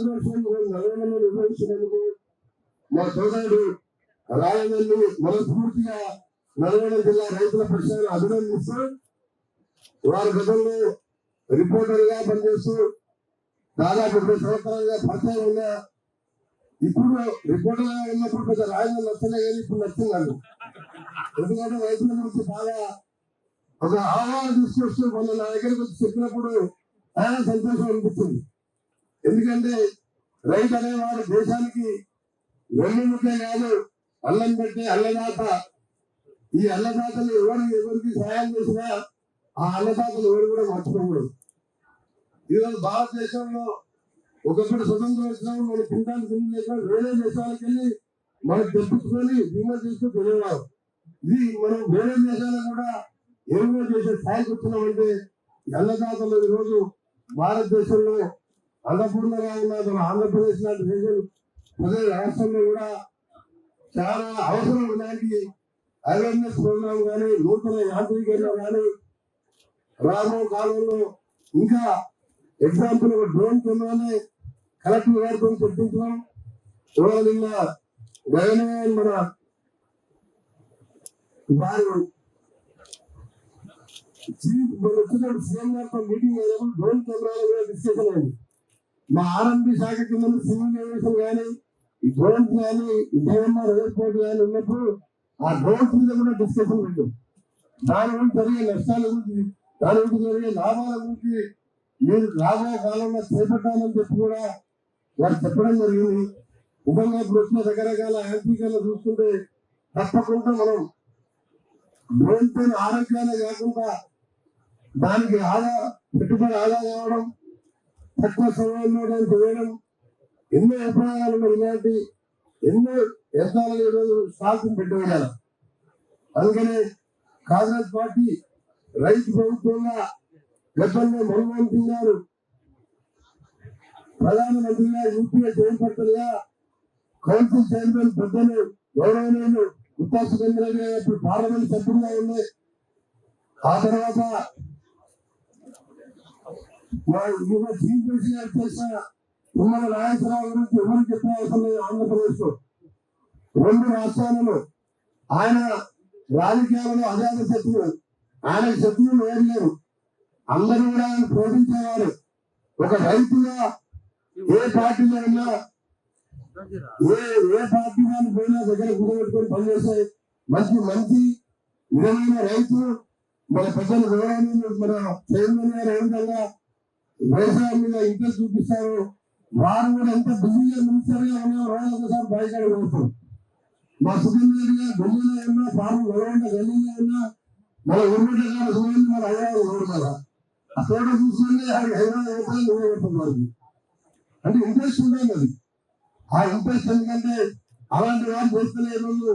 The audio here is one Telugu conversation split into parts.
ఆగ్రోషన్ నగరంలో నిర్వహిస్తున్నందుకు మా సోదరుడు రాయవల్లి మనస్ఫూర్తిగా నల్గొండ జిల్లా రైతుల పక్షాన్ని అభినందిస్తూ వారి గతంలో రిపోర్టర్గా పనిచేస్తూ దాదాపు ఇరవై సంవత్సరాలుగా పరిచయం ఉన్న ఇప్పుడు రిపోర్టర్గా ఉన్నప్పుడు కొంచెం రాయవల్లి నచ్చలే కానీ ఇప్పుడు నచ్చింది నాకు ఎందుకంటే రైతుల గురించి బాగా ఒక ఆహ్వానం తీసుకొస్తూ మన నా దగ్గరికి వచ్చి చెప్పినప్పుడు చాలా సంతోషం అనిపిస్తుంది. ఎందుకంటే రైతు అనేవాడు దేశానికి వెన్నుముకే కాదు అల్లం పెట్టే అల్లదాత ఈ అల్లదాతలు ఎవరు ఎవరికి సహాయం చేసినా ఆ అన్నదాతలు ఎవరు కూడా మర్చిపోకూడదు. ఈరోజు భారతదేశంలో ఒకప్పుడు స్వతంత్రం వచ్చినప్పుడు మన తినడానికి తిండి లేక వేరే దేశాలకు వెళ్ళి మనం తెప్పించుకొని బీమా చేస్తూ తెలియవారు ఇది మనం వేరే దేశాలకు కూడా ఎగుమతి చేసే స్థాయికి వచ్చినామంటే ఈ అన్నదాతలు ఈరోజు భారతదేశంలో అందకుండా ఉన్న మన ఆంధ్రప్రదేశ్ లాంటి ప్రజలు ప్రజల రాష్ట్రంలో కూడా చాలా అవసరం ఇలాంటి అవేర్నెస్ ప్రోగ్రామ్ కానీ నూతన యాంత్రీకరణ కానీ రాబో కాలంలో ఇంకా ఎగ్జాంపుల్ ఒక డ్రోన్ కిందనే కలెక్టర్ గారితో చర్చించడం. ఇవాళ నిన్న గగనయాన్ మన వారు చీఫ్ వచ్చినప్పుడు సీఎం గారితో మీటింగ్ అయినప్పుడు డ్రోన్ కెమెరాల కూడా డిస్కషన్ అయింది. మా ఆర్ఎంపీ శాఖ కింద సివిల్ ఏవియేషన్ కానీ ఈ డ్రోన్స్ కానీ ఈ ఎయిర్పోర్ట్ కానీ ఉన్నప్పుడు ఆ డ్రోన్స్ మీద కూడా డిస్కషన్ పెట్టాం దాని గురించి జరిగే నష్టాల గురించి దాని గురించి జరిగే లాభాల గురించి మీరు రాబోయే కాలంలో చేపట్టాలని చెప్పి కూడా వారు చెప్పడం జరిగింది. నిజంగా ఇప్పుడు వచ్చిన రకరకాల యాంత్రికలు చూస్తుంటే తప్పకుండా మనం డ్రోన్తో ఆరోగ్యాలే కాకుండా దానికి ఆదా పెట్టుబడి ఆదా కావడం తక్కువ సమయంలో దానికి వేయడం ఎన్నో ఉపయోగాలు ఇలాంటి ఎన్నో యంత్రాలను ఈరోజు సాల్సిన పెట్టుబడాలి అందుకనే కాంగ్రెస్ పార్టీ రైతు ప్రభుత్వంగా గతంలో మన్మోహన్ సింగ్ గారు ప్రధానమంత్రిగా యూపీఏ చైర్పర్సన్గా కౌన్సిల్ చైర్మన్ పెద్దలు గౌరవనీయులు గుత్తా సురేంద్ర గారు ఇప్పుడు పార్లమెంట్ సభ్యులుగా ఉండే ఆ తర్వాత మా యువ చీఫ్ మినిస్టర్ గారు చేసిన ఉమ్మడి నాగేశ్వరరావు గురించి ఎవరు చెప్పిన అవసరం లేదు ఆంధ్రప్రదేశ్లో రెండు రాష్ట్రాలలో ఆయన రాజకీయాలలో అజాత శత్రువు. ఆయన శత్రువులు ఏం లేరు. అందరూ కూడా ఆయన పోషించేవారు. ఒక రైతుగా ఏ పార్టీలో ఉన్నా ఏ ఏ పార్టీ వాళ్ళు పోయినా దగ్గర కూడబెట్టుకొని పనిచేసే మంచి మంచి విధమైన రైతు మన పెద్దలు గౌరవనీయులు మన చైర్మన్ గారు ఏ విధంగా వ్యవసాయం మీద ఇంట్రెస్ట్ చూపిస్తారు. వారు కూడా ఎంత బిజీగా మినిస్టర్గా ఉన్నా రోజు ఒకసారి బయటకు పోతారు మా సుఖేంద్ర రెడ్డి గారు ఢిల్లీలో ఉన్నా పాము గొడవంట ఢిల్లీలో ఉన్నా మన ఊర్మిట గారు సుఖేంద్ర మన హైదరాబాద్ రోడ్డు ఆ తోట చూసుకుంటే హైదరాబాద్ పోతే నువ్వే కొడుతుంది వారికి. అంటే ఇంట్రెస్ట్ ఉండాలి అది. ఆ ఇంట్రెస్ట్ ఎందుకంటే అలాంటి వారు చేస్తలే రోజు.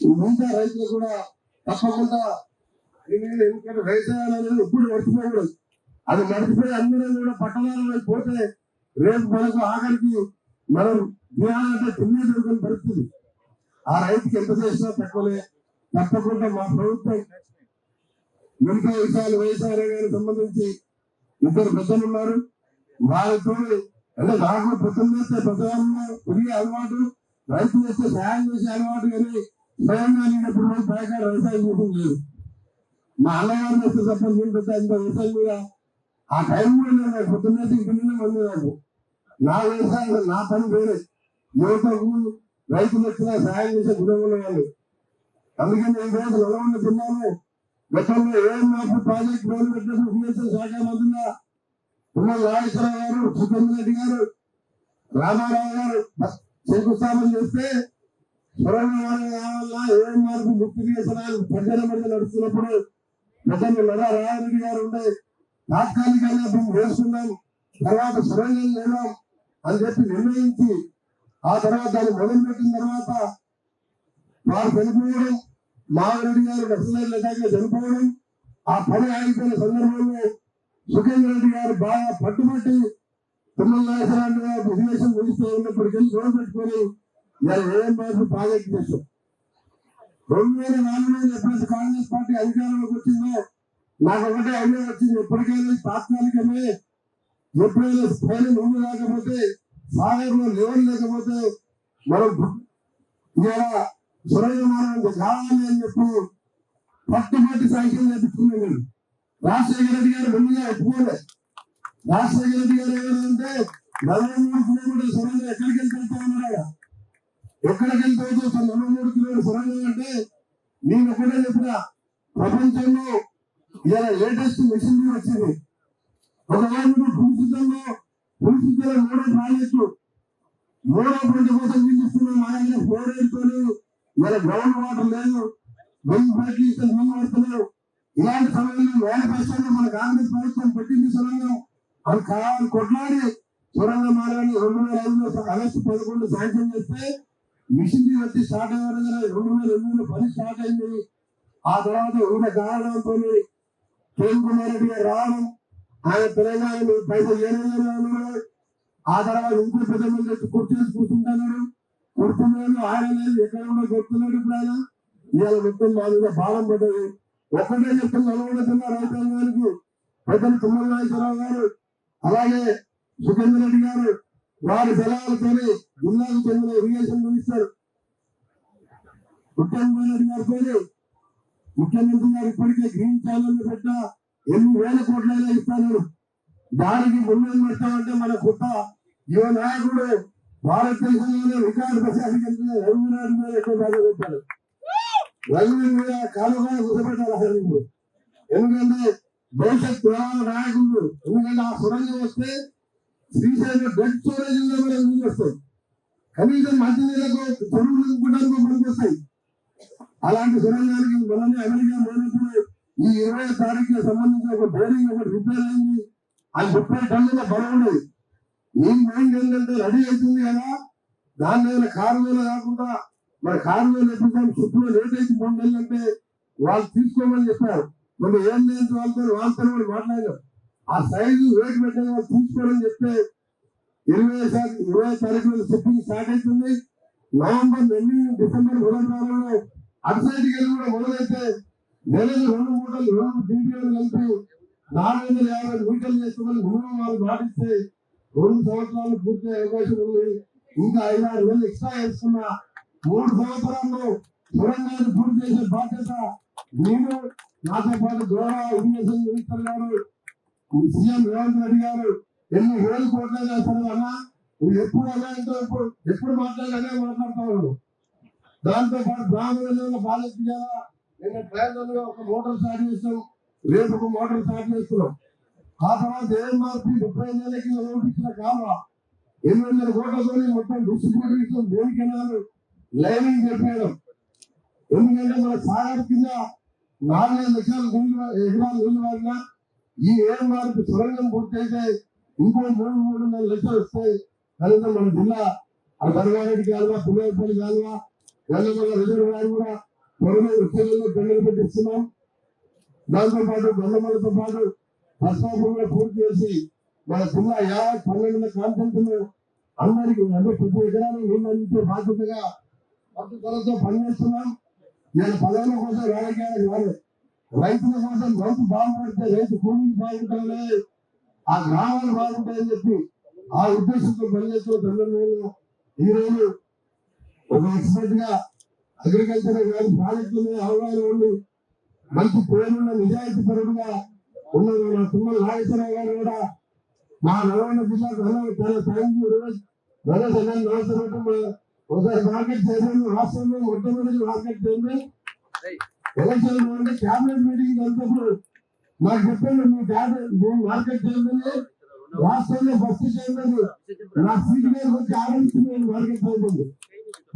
మిగతా రైతులు కూడా తప్పకుండా ఎందుకంటే వ్యవసాయాలు అనేది ఎప్పుడు మర్చిపోకూడదు. అది నడిపితే అందరం కూడా పట్టణాలలో పోతే రేపు మనకు ఆఖరికి మనం తినాలంటే తినే దొరకని పరిస్థితి. ఆ రైతుకి ఎంత చేసినా తక్కువలే. తప్పకుండా మా ప్రభుత్వం మిగతా విషయాలు వైఎస్ఆర్ గారికి సంబంధించి ఇద్దరు పెద్దలు ఉన్నారు. వారితో అంటే నాకు పెద్దలు చేస్తే పెద్దవాళ్ళు తిరిగే అలవాటు రైతు చేస్తే సహాయం చేసే అలవాటు కానీ స్వయంగా నేను ప్రకారం వ్యవసాయం చేసింది లేదు. మా అన్నగారు చేస్తే తప్ప నేను పెద్ద ఇంత వ్యవసాయం మీద ఆ టైం కూడా లేదు నాకు పొద్దున్న ఇంటి మంది నాకు. నా వ్యవసాయం నా పని వేరే. యువతకు రైతులు వచ్చినా సహాయం చేసే గుణం వాళ్ళు అందుకని ఈ రోజు నల్గొండ తిన్నాను. గతంలో ఏం మాకు ప్రాజెక్ట్ మొదలుపెట్టినప్పుడు విదేశీ శాఖ మంత్రిగా. ఉన్న నాగేశ్వరరావు గారు సుఖేంద్ర రెడ్డి గారు రామారావు గారు శంకుస్థాపన చేస్తే సురంగవాణి కావాలన్నా ఏ మార్పు గుర్తు చేసిన ప్రజల మధ్య నడుస్తున్నప్పుడు గతంలో నడా రాయారెడ్డి గారు ఉండే తాత్కాలికంగా మేము వేస్తున్నాం. తర్వాత సురంగం లేదాం అని చెప్పి నిర్ణయించి ఆ తర్వాత దాన్ని మొదలుపెట్టిన తర్వాత వారు చనిపోవడం మాధవరెడ్డి గారు నక్సలైట్ అటాక్లో చనిపోవడం ఆ పని ఆగిపోయిన సందర్భంలో సుఖేంద్ర రెడ్డి గారు బాగా పట్టుబట్టి తిమ్మల నాగేశ్వరరావు గారు విదేశం ముగిస్తూ ఉన్నప్పటికీ గొడవ పెట్టుకొని ఇలా ఏం బాధ ప్రాజెక్ట్ చేశాం రెండు వేల నాలుగు వేల ఎప్పుడైతే కాంగ్రెస్ పార్టీ అధికారంలోకి వచ్చిందో నాకు ఒకటే ఐడియా వచ్చింది ఎప్పటికైనా తాత్కాలికమే ఎప్పుడైనా స్థాయి ముందు రాకపోతే సాగర్లో లెవెల్ లేకపోతే మనం ఇలా సురయ్య కావాలి అని చెప్పి పట్టుబట్టి సైకిల్ చేపించుకున్నాం నేను. రాజశేఖర రెడ్డి గారు ముందుగా ఒప్పుకోలే. రాజశేఖర రెడ్డి గారు ఏమంటే నలభై మూడు కిలోమీటర్ల సొరంగం ఎక్కడికి వెళ్తా ఉన్నాడు ఎక్కడికి వెళ్తావు నలభై మూడు కిలోమీటర్ల సొరంగం అంటే నేను ఒకటే చెప్పిన ప్రపంచంలో ఇలా లేటెస్ట్ మెషినరీ వచ్చింది. ఒకవేళ నువ్వు పులిసిద్ధంలో పులిసిద్ధంలో మూడో ప్రాజెక్టు మూడో పంట కోసం నిలుస్తున్నాం మా దగ్గర ఫ్లోరైడ్తోని ఇలా గ్రౌండ్ వాటర్ లేదు వెయ్యి పైకి ఇస్తే నీళ్ళు పడుతున్నారు ఇలాంటి సమయంలో మేనిఫెస్టోలో మన కాంగ్రెస్ ప్రభుత్వం పెట్టింది సొరంగం. అది కావాలి కొట్లాడి. సొరంగ మార్గాన్ని రెండు వేల ఐదులో ఆగస్టు పదకొండు శాంక్షన్ చేస్తే మిషన్ వచ్చి స్టార్ట్ అయ్యారు రెండు వేల ఎనిమిదిలో పని స్టార్ట్ అయింది. ఆ తర్వాత వివిధ కారణాలతో కిరణ్ కుమార్ రెడ్డి గారు రావడం ఆయన తెలంగాణ పైసలు ఏమైనా ఆ తర్వాత ఇంకో పెద్ద మంది వచ్చి కూర్చుంటున్నాడు కూర్చున్నాడు ఆయన లేదు ఎక్కడ ఉన్నా కొడుతున్నాడు ఇప్పుడు ఆయన. ఇవాళ మొత్తం మా మీద భారం పడ్డది. ఒక్కటే చెప్తున్న అనుకుంటున్న రైతాంగానికి పెద్దలు తుమ్మల నాగేశ్వరరావు గారు అలాగే సుఖేంద్ర రెడ్డి గారు వారి సెలవులతోని జిల్లాకు చెందిన ఇరిగేషన్ మినిస్టర్ ముఖ్యమంత్రి రెడ్డి గారితో ముఖ్యమంత్రి గారు ఇప్పటికే గ్రీన్ ఛానల్ పెట్ట ఎన్ని వేల కోట్లైనా ఇస్తాను. దానికి ముందు పెడతామంటే మన కొత్త యువ నాయకుడు భారతదేశంలోనే రికార్డు ప్రశాసన రఘునాథ్ మీద ఎక్కువ బాధ పెట్టాడు. రఘువీర్ మీద కాలుగా కూర్చోబెట్టాలి అసలు ఎందుకంటే భవిష్యత్ ప్రధాన నాయకుడు ఎందుకంటే ఆ సురంగం వస్తే శ్రీశైలం డెడ్ స్టోరేజ్లో కూడా నీళ్ళు వస్తాయి. కనీసం మంచి నీళ్ళకు చెరువులు నింపుకోవడానికి వస్తాయి. అలాంటి సొరంగానికి మనమే అమెరికా పోయినప్పుడు ఈ ఇరవై తారీఖుకి సంబంధించిన ఒక బోరింగ్ ఒకటి రిపేర్ అయింది అది ముప్పై టన్నుల బరువుంది ఈ మైండ్ ఏంటంటే రెడీ అవుతుంది కదా. దాని మీద కారు వేలు కాకుండా మరి కారు వేలు ఎప్పుడు చుట్టూ లేట్ అయితే మూడు నెలలు అంటే వాళ్ళు తీసుకోమని చెప్పారు. మరి ఏం లేదు వాళ్ళతో వాళ్ళతో వాళ్ళు మాట్లాడారు. ఆ సైజు వెయిట్ పెట్టే వాళ్ళు తీసుకోవాలని చెప్తే ఇరవై శాతం ఇరవై తారీఖు షిప్పింగ్ స్టార్ట్ అవుతుంది. నవంబర్ ఎండింగ్ డిసెంబర్ మొదటి వారంలో అటు సైడ్కి వెళ్ళి కూడా మొదలైతే నెలకు రెండు మూటలు రెండు డీటీలు కలిపి నాలుగు వందల యాభై మీటర్లు చేసుకోమని మినిమం వాళ్ళు మాటిస్తే రెండు సంవత్సరాలు పూర్తి అవకాశం ఉంది. ఇంకా ఐదారు వేలు ఎక్స్ట్రా వేసుకున్న మూడు సంవత్సరాల్లో సొరంగాన్ని పూర్తి చేసే బాధ్యత నేను. నాతో పాటు గౌరవ ఇరిగేషన్ మినిస్టర్ గారు సీఎం రేవంత్ రెడ్డి గారు ఎన్ని వేలు కోట్ల చేస్తారు అన్నా నువ్వు ఎప్పుడు అలా ఎంతో ఎప్పుడు ఎప్పుడు మాట్లాడాలనే మాట్లాడుతా ఉన్నాడు. దాంతో పాటు బ్రాహ్మణులను బాధ్యత చేయాలా? నిన్న ట్రైన్ ఒక మోటార్ స్టార్ట్ చేస్తాం రేపు ఒక మోటార్ స్టార్ట్ చేస్తున్నాం. ఆ తర్వాత ఏం మార్పు ముప్పై నెలలకి ఓటించిన కాలువ. ఎనిమిది వందల కోట్లతో మొత్తం డిస్ట్రిబ్యూటర్ దేని కెనాలు లైనింగ్ చెప్పేయడం. ఎందుకంటే మన సాగర్ కింద నాలుగైదు లక్షల నీళ్ళు ఎకరాలు నీళ్ళు వాడినా ఈ ఏం మార్పు సొరంగం పూర్తయితే ఇంకో మూడు మూడున్నర లక్షలు వస్తాయి. కనీసం మన జిల్లా అది ధర్మారెడ్డి కాలువ పుల్లపల్లి కాలువ గంగమల్ల రిజర్వ్ గారు కూడా త్వరలో ఉద్యోగంలో గంటలు పెట్టిస్తున్నాం. దాంతో పాటు గల్లమల్లతో పాటు ప్రస్తాపం కూడా పూర్తి చేసి మన జిల్లా యాభై పన్నెండు కాన్సెంట్ అందరికి అంటే ప్రతి ఎకరాలు నీళ్ళు అందించే బాధ్యతగా పట్టుదలతో పనిచేస్తున్నాం. నేను పదవుల కోసం రాజకీయాలకు రాలేదు. రైతుల కోసం రైతు బాగుపడితే రైతు కూలీలు బాగుంటానే ఆ గ్రామాలు బాగుంటాయని చెప్పి ఆ ఉద్దేశంతో పనిచేస్తున్న సందర్భంలో ఈ రోజు ఒక ఎక్స్పర్ట్గా అగ్రికల్చర్ కానీ ప్రాజెక్టుల మీద అవగాహన ఉండి మంచి పేరున్న నిజాయితీ పరుడుగా ఉన్న మా తుమ్మల నాగేశ్వరరావు గారు కూడా మా నల్గొండ జిల్లాకు చాలా థ్యాంక్ యూ రమేష్ రమేష్ అన్న నమస్కారం ఒకసారి మార్కెట్ చైర్మన్ రాష్ట్రంలో మొట్టమొదటి మార్కెట్ చేయండి ఎలక్షన్ క్యాబినెట్ మీటింగ్ వెళ్తప్పుడు మాకు చెప్పండి మీ క్యాబినెట్ మార్కెట్ చేయండి రాష్ట్రంలో ఫస్ట్ చేయలేదు నా సీట్ మీద వచ్చి ఆదరిస్తుంది మార్కెట్ చైర్మన్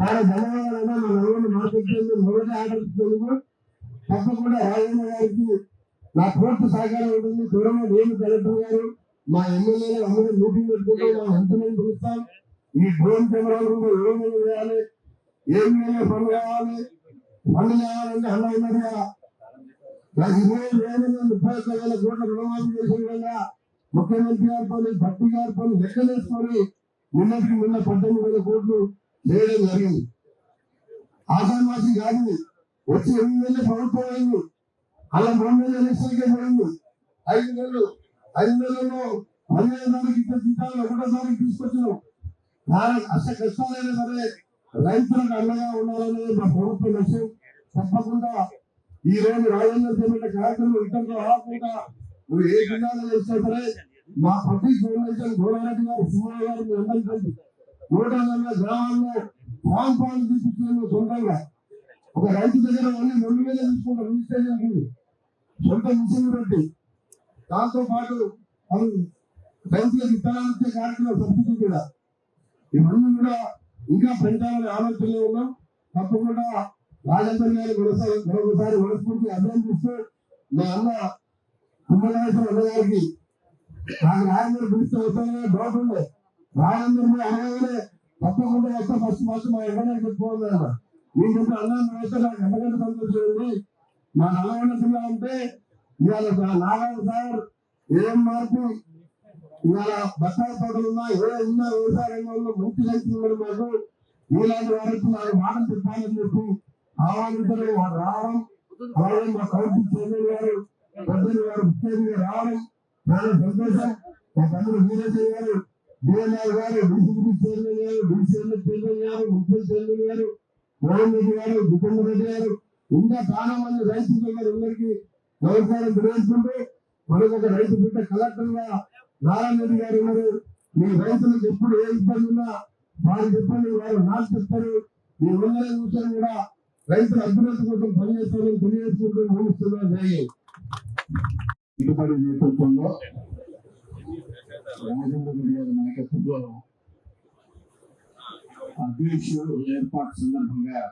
చాలా ధన్యవాదాలు మా నలుగురు మాట్లాడుతుంది మొదటి ఆదరిస్తున్నందుకు తప్పకుండా రాజేంద్ర గారికి నా పూర్తి సహకారం ఉంటుంది. త్వరలో నేను కలెక్టర్ గారు మా ఎమ్మెల్యే అందరూ మీటింగ్ పెట్టుకుంటాం మా ఎంతమంది పిలుస్తాం. ఈ డ్రోన్ కెమెరాలు ఏమేమి చేయాలి ఏం చేయాలి పనులు కావాలి? పనులు కావాలంటే అన్న ఉన్నదిగా. నాకు ఇరవై వేల ముప్పై ఒక్క వేల కోట్ల రుణమాఫీ చేసే విధంగా ముఖ్యమంత్రి గారి గారితో భట్టి గారితో లెక్కలేసుకొని నిన్నటికి నిన్న పద్దెనిమిది వేల కోట్లు చేయడం జరిగింది. ఆషామాసి కాదు వచ్చి ఎనిమిది నెలలు ప్రభుత్వం అయింది. అలా మూడు నెలలు ఎలక్షన్కే పోయింది. ఐదు నెలలు ఐదు నెలల్లో పదిహేను తారీఖు ఇద్దరు జీతాలు ఒకటో తారీఖు తీసుకొచ్చినాం. దాని అష్ట కష్టాలైనా సరే రైతులకు అండగా ఉండాలనేది మా ప్రభుత్వ లక్ష్యం. తప్పకుండా ఈ రోజు రాజేంద్ర చేపట్టే కార్యక్రమం ఇతరులు రాకుండా నువ్వు ఏ జిల్లాలో చేసినా సరే మా ప్రతి ఫౌండేషన్ గోడారెడ్డి గారు సుమారు గారు మీ అందరికీ తెలుసు. నూట నలభై గ్రామాల్లో ఫామ్ ఫామ్ తీసుకున్నాను సొంతంగా. ఒక రైతు దగ్గర ఓన్లీ రెండు వేలే తీసుకుంటాం రిజిస్ట్రేషన్ సొంత మిషన్ పెట్టి దాంతో పాటు అవి రైతులకు విత్తనాలు ఇచ్చే కార్యక్రమం సబ్సిడీ కూడా. ఇవన్నీ కూడా ఇంకా పెంచాలని ఆలోచనలో ఉన్నాం. తప్పకుండా రాజేంద్ర గారు మరోసారి మరొకసారి మనస్ఫూర్తి అభినందిస్తూ మా అన్న కుంభనాథం అన్న గారికి నాకు రాజేంద్ర పిలిస్తే వస్తానని డౌట్ ఉండే రాజేంద్ర అనగానే తప్పకుండా వస్తా ఫస్ట్ ఫస్ట్ మా ఎక్కడ చెప్పుకోలేదు మీకంటే అన్నాన్ని వస్తే నాకు ఎంతకంటే సంతోషం ఉంది మా నల్లగొండ జిల్లా అంటే ఇవాళ నాగార్జున సార్ ఏం మార్పు? ఇవాళ బత్తాయి తోటలు ఉన్నా ఏ ఉన్నా వ్యవసాయ రంగంలో మంచి రైతులు ఉన్నారు మాకు. ఇలాంటి వారికి నాకు మాటలు చెప్పాలని చెప్పి ఆహ్వానించడం వారు రావడం అలాగే మా కౌన్సిల్ చైర్మన్ గారు పెద్దలు గారు ముఖ్యంగా రావడం చాలా సంతోషం. మా తమ్ముడు వీరేశ్వర గారు డిఎన్ఆర్ గారు డిసిపి చైర్మన్ గారు డీసీఎల్ చైర్మన్ గారు ముఖ్య చైర్మన్ గారు మోహన్ రెడ్డి గారు జితేందర్ రెడ్డి గారు ఇంకా చాలా మంది రైతు సోదరులు అందరికీ నమస్కారం తెలియజేసుకుంటూ మనకు ఒక రైతు బిడ్డ కలెక్టర్గా నారాయణ రెడ్డి గారు ఉన్నారు. మీ రైతులకు ఎప్పుడు ఏ ఇబ్బంది ఉన్నా వారు చెప్పండి వారు నాకు చెప్తారు. మీ అందరం కూర్చొని కూడా రైతుల అభ్యున్నతి కోసం పనిచేస్తామని తెలియజేసుకుంటూ ముగిస్తున్నాను. జై ఇటుపడి నేతృత్వంలో రాజేంద్ర రెడ్డి గారి నాయకత్వంలో అధ్యక్షుడు ఏర్పాటు సందర్భంగా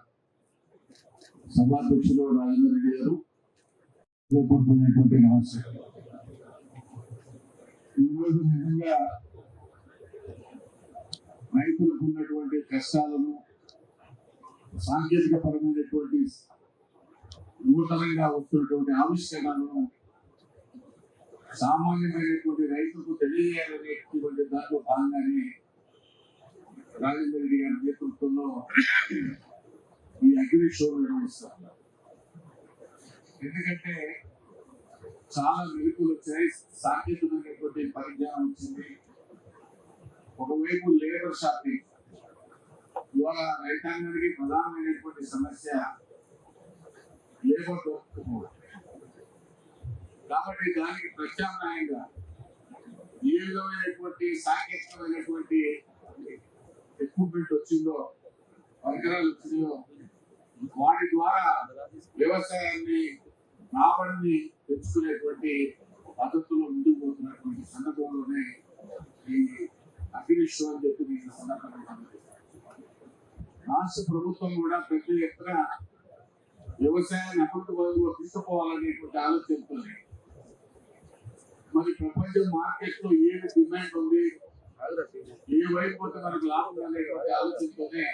సభాధ్యక్షులు రాజేంద్ర రెడ్డి గారు కోరుకునేటువంటి నమస్కారం ఈరోజు నిజంగా రైతులకు ఉన్నటువంటి కష్టాలను సాంకేతిక పరమైనటువంటి నూతనంగా వస్తున్నటువంటి ఆవిష్కరణలను సామాన్యమైనటువంటి రైతుకు తెలియజేయాలనేటువంటి దాంట్లో భాగంగానే రాజేంద్ర రెడ్డి గారి నేతృత్వంలో ఈ అగ్రి షో నిర్వహిస్తారు ఎందుకంటే చాలా మెరుపులు వచ్చాయి సాంకేతికమైనటువంటి పరిజ్ఞానం వచ్చింది. ఒకవైపు లేబర్ షార్టేజ్ ఇవాళ రైతాంగానికి ప్రధానమైనటువంటి సమస్య లేబర్ దొరకకపోవడం కాబట్టి దానికి ప్రత్యామ్నాయంగా ఏ విధమైనటువంటి సాంకేతికమైనటువంటి ఎక్విప్మెంట్ వచ్చిందో పరికరాలు వచ్చిందో వాటి ద్వారా వ్యవసాయాన్ని రాబడిని తెచ్చుకునేటువంటి పద్ధతుల్లో ముందుకు పోతున్నటువంటి సందర్భంలోనే ఈ అగ్నిష్ అని చెప్పి నేను సందర్భంగా రాష్ట్ర ప్రభుత్వం కూడా ప్రతి ఎత్తున వ్యవసాయాన్ని అభివృద్ధి వైపులో తీసుకుపోవాలనేటువంటి ఆలోచనతోనే మరి ప్రపంచ మార్కెట్లో ఏమి డిమాండ్ ఉంది? ఏ వైపు పోతే మనకు లాభం అనేటువంటి ఆలోచనతోనే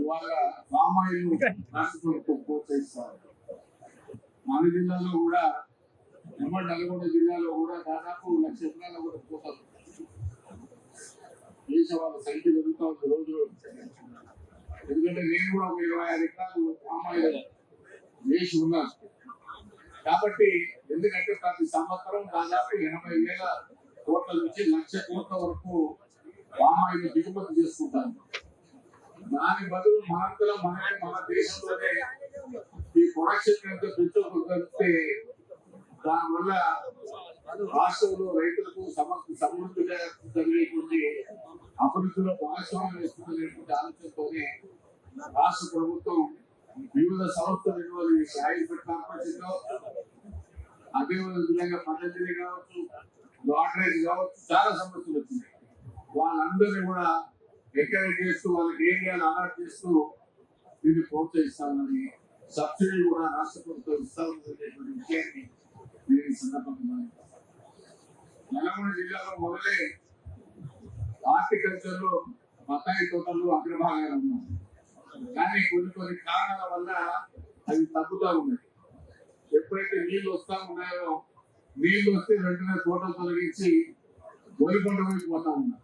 ఇవాళ పామాయిల్ ప్రోత్సహిస్తారు మన జిల్లాలో కూడా ఉమ్మడి నల్గొండ జిల్లాలో కూడా దాదాపు లక్ష ఎకరాల కూడా పోతారు దేశ వాళ్ళ సంఖ్య పెరుగుతా ఉంది రోజు ఎందుకంటే నేను కూడా ఒక ఇరవై ఐదు ఎకరాలు పామాయిల్ వేసి ఉన్నాను. కాబట్టి ఎందుకంటే ప్రతి సంవత్సరం దాదాపు ఎనభై వేల కోట్ల నుంచి లక్ష కోట్ల వరకు పామాయిల్ దిగుమతి చేసుకుంటాను దాని బదులు మాత్రం మనమే మన దేశంలోనే ఈ ప్రొడక్షన్ ఎంత పెంచుకుంటే దానివల్ల రాష్ట్రంలో రైతులకు సమస్య సమృద్ధిగా జరిగేటువంటి అభివృద్ధిలో భాగస్వామ్యం వేసుకునేటువంటి ఆలోచనతోనే రాష్ట్ర ప్రభుత్వం వివిధ సంస్థలు ఇటువంటి సాయిఫెడ్ కార్పొరేషన్ కావచ్చు అదే విధంగా పద్ధతి కావచ్చు లాటరీస్ కావచ్చు చాలా సమస్యలు వచ్చినాయి. వాళ్ళందరినీ కూడా ఎంకరేజ్ చేస్తూ వాళ్ళకి ఏరియాలు అలర్ట్ చేస్తూ దీన్ని ప్రోత్సహిస్తామని సబ్సిడీ కూడా రాష్ట్ర ప్రభుత్వం ఇస్తామనేటువంటి విషయాన్ని నేను ఈ సందర్భంగా నల్లగొండ జిల్లాలో మొదలై హార్టికల్చర్లో బత్తాయి తోటలు అగ్రభాగాలు ఉన్నాయి. కానీ కొన్ని కొన్ని కారణాల వల్ల అది తగ్గుతూ ఉన్నాయి. ఎప్పుడైతే నీళ్ళు వస్తా ఉన్నాయో నీళ్ళు వస్తే వెంటనే తోటలు తొలగించి గోలికొండ వైపు పోతా ఉన్నారు.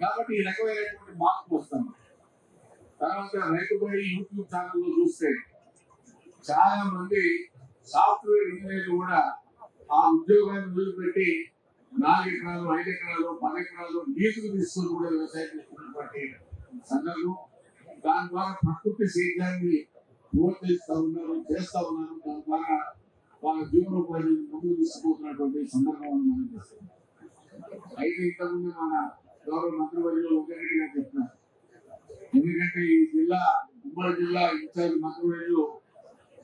కాబట్టి ఈ రకమైనటువంటి మార్పు వస్తాను తర్వాత రైతు బడి యూట్యూబ్ ఛానల్లో చూస్తే చాలా మంది సాఫ్ట్వేర్ ఇంజనీర్లు కూడా ఆ ఉద్యోగాన్ని వదిలిపెట్టి నాలుగు ఎకరాలు ఐదు ఎకరాలు పది ఎకరాలు నీటికి తీసుకొని కూడా వ్యవసాయం చేస్తున్నటువంటి సందర్భం దాని ద్వారా ప్రకృతి సేద్యాన్ని ప్రోత్సహిస్తా ఉన్నారు చేస్తా ఉన్నారు. దాని ద్వారా వాళ్ళ జీవనోపాధి ముందుకు తీసుకుపోతున్నటువంటి సందర్భం అయితే ఇంతకుముందు మన గౌరవ మంత్రివర్యులు వెంకటరెడ్డి గారు చెప్పినారు. ఎందుకంటే ఈ జిల్లా ఉమ్మడి జిల్లా ఇన్ఛార్జ్ మంత్రివర్యులు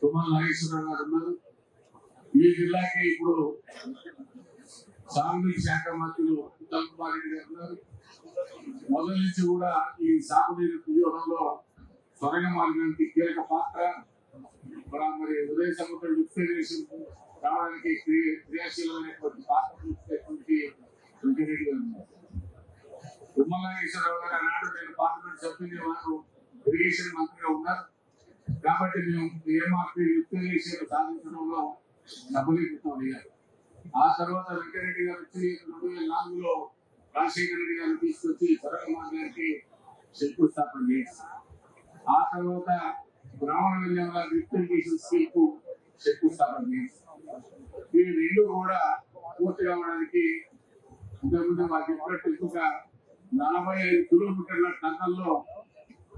తుమ్మల నాగేశ్వరరావు గారు ఉన్నారు. ఈ జిల్లాకి ఇప్పుడు సాగునీటి శాఖ మంత్రులు ఉత్తమ్ కుమార్ రెడ్డి గారు ఉన్నారు. మొదటి నుంచి కూడా ఈ సాగునీరు వ్యూహంలో సొరంగ మార్గానికి కీలక పాత్ర. మరి ఉదయ సముద్ర లిఫ్టేషన్ రావడానికి క్రియాశీలమైనటువంటి పాత్ర చూపినటువంటి వెంకటరెడ్డి గారు ఉన్నారు. ఉమ్మలాగేశ్వరరావు గారు ఆనాడు నేను పార్లమెంట్ సభ్యుని వారు ఇరిగేషన్ మంత్రిగా ఉన్నారు. కాబట్టి మేము ఏమార్పి లిఫ్టేషన్ సాధించడంలో సఫలీకృతం అయ్యారు ఆ తర్వాత వెంకరెడ్డి గారు వచ్చి రెండు వేల నాలుగులో రాజశేఖర రెడ్డి గారిని తీసుకొచ్చి సొరంగ గారికి శంకుస్థాపన చేశారు ఆ తర్వాత బ్రాహ్మణ విద్యంగా రిప్రజెంటేషన్ స్కీమ్కు శంకుస్థాపన చేశారు ఈ రెండు కూడా పూర్తి కావడానికి ఇంతకుముందు మాకు చెప్పినట్టు ఇంకొక నలభై ఐదు కిలోమీటర్ల టన్నల్లో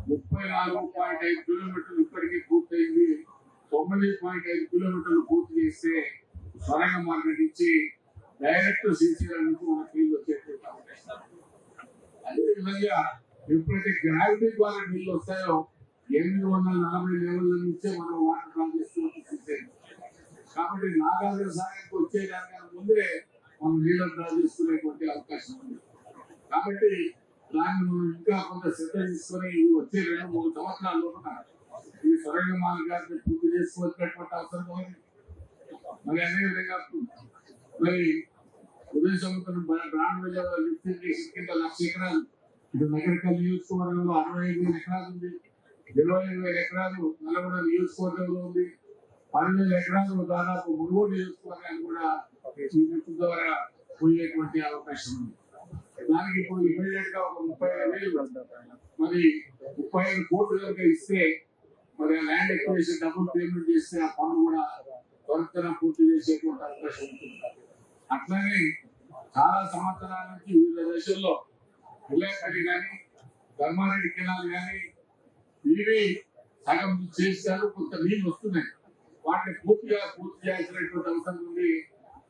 ముప్పై నాలుగు పాయింట్ ఐదు కిలోమీటర్లు ఇప్పటికీ పూర్తయింది. తొమ్మిది పాయింట్ ఐదు కిలోమీటర్లు పూర్తి చేస్తే సొరంగ మార్కెట్ ఇచ్చి డైరెక్ట్ శ్రీశైలం నుంచి మన ఫీల్డ్ వచ్చేటువంటి అవకాశం అదేవిధంగా ఎప్పుడైతే గ్రావిటీ ద్వారా నీళ్ళు వస్తాయో ఎనిమిది వందల నలభై లెవెల్ నుంచే మనం వాటర్ డ్రా చేసుకోవచ్చు శ్రీశైలం కాబట్టి నాగార్జున సాగర్కి వచ్చే దానికన్నా ముందే మనం నీళ్ళ డ్రా చేసుకునేటువంటి అవకాశం ఉంది. కాబట్టి దాన్ని మనం ఇంకా కొంత శ్రద్ధ తీసుకొని వచ్చే రెండు మూడు సంవత్సరాల లోపల ఈ సొరంగ మార్గాన్ని పూర్తి చేసుకోవాల్సినటువంటి అవసరం ఉంది. మరి అదే విధంగా మరి ఉదయ సముద్రం బ్రాండ్ లిఫ్టింగ్ కింద లక్ష ఎకరాలు. ఇటు నగరికల్ నియోజకవర్గంలో అరవై ఐదు వేల ఎకరాలు ఉంది. ఇరవై ఐదు వేల ఎకరాలు నల్గొండ నియోజకవర్గంలో ఉంది. పన్నెండు వేల ఎకరాలు దాదాపు మునుగోడు నియోజకవర్గాన్ని కూడా ఈ లిఫ్ట్ ద్వారా పోయేటువంటి అవకాశం ఉంది. దానికి ఇప్పుడు ఇమీడియట్గా ఒక ముప్పై ఐదు వేలు మరి ముప్పై ఐదు కోట్లు కనుక ఇస్తే మరి ఆ ల్యాండ్ ఎక్వేషన్ డబుల్ పేమెంట్ చేస్తే ఆ పనులు కూడా త్వరితన పూర్తి చేసేటువంటి అవకాశం ఉంటుంది. అట్లనే చాలా సంవత్సరాల నుంచి వివిధ దశల్లో విలేకరి కానీ ధర్మారెడ్డి కెనాల్ కానీ ఇవి సగం చేశారు కొంత నీళ్ళు వస్తున్నాయి. వాటిని పూర్తిగా పూర్తి చేయాల్సినటువంటి అవసరం ఉంది.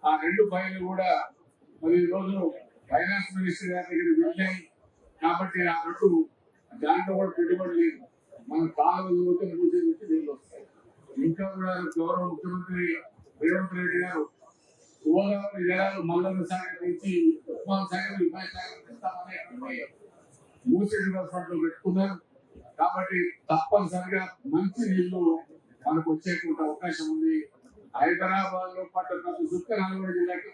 ఆ రెండు పైలు కూడా మరి ఈరోజు ఫైనాన్స్ మినిస్టర్ గారి దగ్గరికి వెళ్ళాయి. కాబట్టి ఆ రెండు దాంట్లో కూడా పెట్టుబడి లేదు. మనం కాలు పోతే మూసే నుంచి నీళ్ళు వస్తాయి ఇంకా కూడా గౌరవ ముఖ్యమంత్రి రేవంత్ రెడ్డి గారు గోదావరి జలాలు మల్లన్న సాగర్ నుంచి ఉస్మాన్ సాగర్ విమాన సాగర్ తెస్తామనేటువంటి మూసీ డిపార్ట్మెంట్ పెట్టుకున్నారు. కాబట్టి తప్పనిసరిగా మంచి నీళ్ళు మనకు వచ్చేటువంటి అవకాశం ఉంది. హైదరాబాద్లో పట్ట ప్రతి సుక్క నల్గొండ జిల్లాకి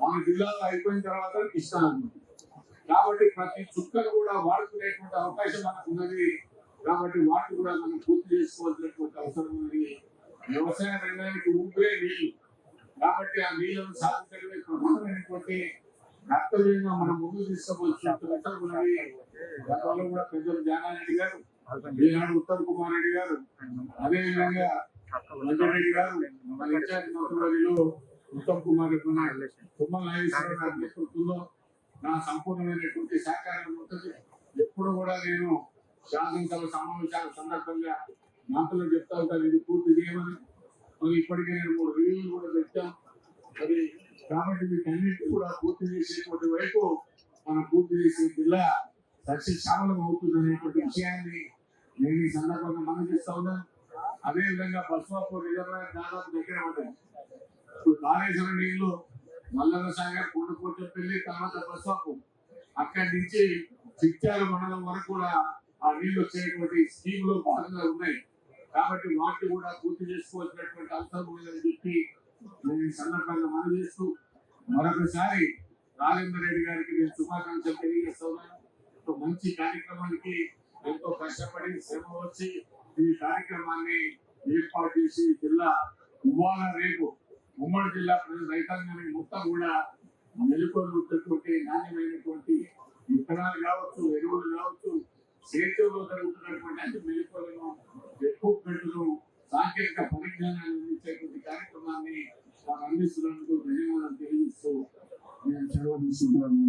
మన జిల్లాలో అయిపోయిన తర్వాత కృష్ణా కాబట్టి ప్రతి చుక్కను కూడా వాడుకునేటువంటి అవకాశం మనకు ఉన్నది. కాబట్టి వాటిని కూడా మనం పూర్తి చేసుకోవాల్సినటువంటి అవసరం ఉంది. వ్యవసాయ రంగానికి ఊపిరే నీళ్ళు కాబట్టి ఆ నీళ్ళను సాధించడమే ప్రధానమైనటువంటి కర్తవ్యంగా మనం ముందు తీసుకోవాల్సినటువంటి అవసరం ఉన్నది గతంలో కూడా పెద్దలు జానారెడ్డి గారు ఈనాడు ఉత్తమ్ కుమార్ రెడ్డి గారు అదేవిధంగా వెంకటరెడ్డి గారు మన ఇన్ఛార్జ్ మంత్రులు ఉత్తమ్ కుమార్ రెడ్డి ఉన్నారు. తుమ్మల నాగేశ్వరరావు గారి నేతృత్వంలో నా సంపూర్ణమైనటువంటి సహకారం ఉంటుంది. ఎప్పుడు కూడా నేను శాసనసభ సమావేశాల సందర్భంగా మంత్రులు చెప్తా ఉంటారు ఇది పూర్తి చేయమని మరి ఇప్పటికే నేను మూడు రివ్యూలు కూడా పెట్టాం మరి కాబట్టి వీటన్నిటి కూడా పూర్తి చేసేటువంటి వైపు మనం పూర్తి చేసే జిల్లా సస్యశామలం అవుతుంది అనేటువంటి విషయాన్ని నేను ఈ సందర్భంగా మనం చేస్తా ఉన్నాను అదేవిధంగా బస్వాపూర్ రిజర్వాయర్ దాదాపు దగ్గర ఉంటాయి. ఇప్పుడు కాళేశ్వరం నీళ్ళు మల్లన్న సాగర్ కొండపోచంపల్లి తర్వాత బస్వాపూర్. అక్కడి నుంచి చిట్యాల మండలం వరకు కూడా ఆ నీళ్ళు వచ్చేటువంటి స్కీమ్లో భాగంగా ఉన్నాయి. కాబట్టి వాటిని కూడా పూర్తి చేసుకోవాల్సినటువంటి అవసరం ఉందని చెప్పి నేను ఈ సందర్భంగా మనం చేస్తూ మరొకసారి రాజేంద్ర రెడ్డి గారికి నేను శుభాకాంక్షలు తెలియజేస్తున్నాను. ఒక మంచి కార్యక్రమానికి ఎంతో కష్టపడి శ్రమ వచ్చి ఈ కార్యక్రమాన్ని ఏర్పాటు చేసి జిల్లా ఇవాళ రేపు ఉమ్మడి జిల్లా ప్రజల రైతాంగానికి మొత్తం కూడా నెలకొల్పుతున్నటువంటి నాణ్యమైనటువంటి విత్తనాలు కావచ్చు ఎరువులు కావచ్చు సేద్యంలో జరుగుతున్నటువంటి అన్ని మెలుకలను ఎక్కువ సాంకేతిక పరిజ్ఞానాన్ని అందించేటువంటి కార్యక్రమాన్ని వారు అందిస్తున్నందుకు ధన్యవాదాలు తెలియజేస్తూ నేను సెలవు తీసుకుంటాను